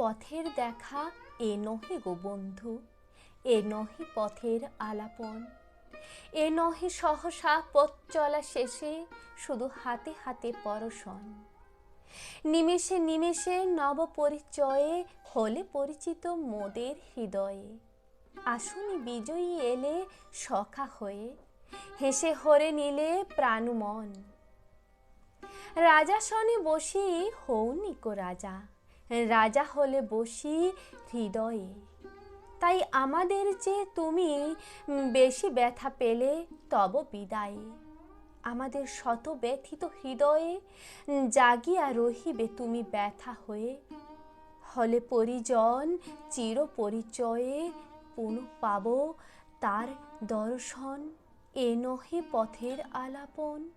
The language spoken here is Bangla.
পথের দেখা এ নহে গো বন্ধু, এ নহে পথের আলাপন। এ নহে সহসা পথ চলা শেষে শুধু হাতে হাতে পরশন। নিমেষে নিমেষে নব পরিচয়ে হলে পরিচিত মোদের হৃদয়ে। আসুনি বিজয়ী এলে সখা হয়ে, হেসে হরে নিলে প্রাণমন। রাজা সনে বসি হৌনিকো রাজা রাজা হলে বসি হৃদয়ে। তাই আমাদের যে তুমি বেশি ব্যথা পেলে তব বিদায়ে। আমাদের শত ব্যথিত হৃদয়ে জাগিয়া রহিবে তুমি ব্যথা হয়ে। হলে পরিজন চির পরিচয়ে পুনঃ পাব তার দর্শন। এ নহে পথের আলাপন।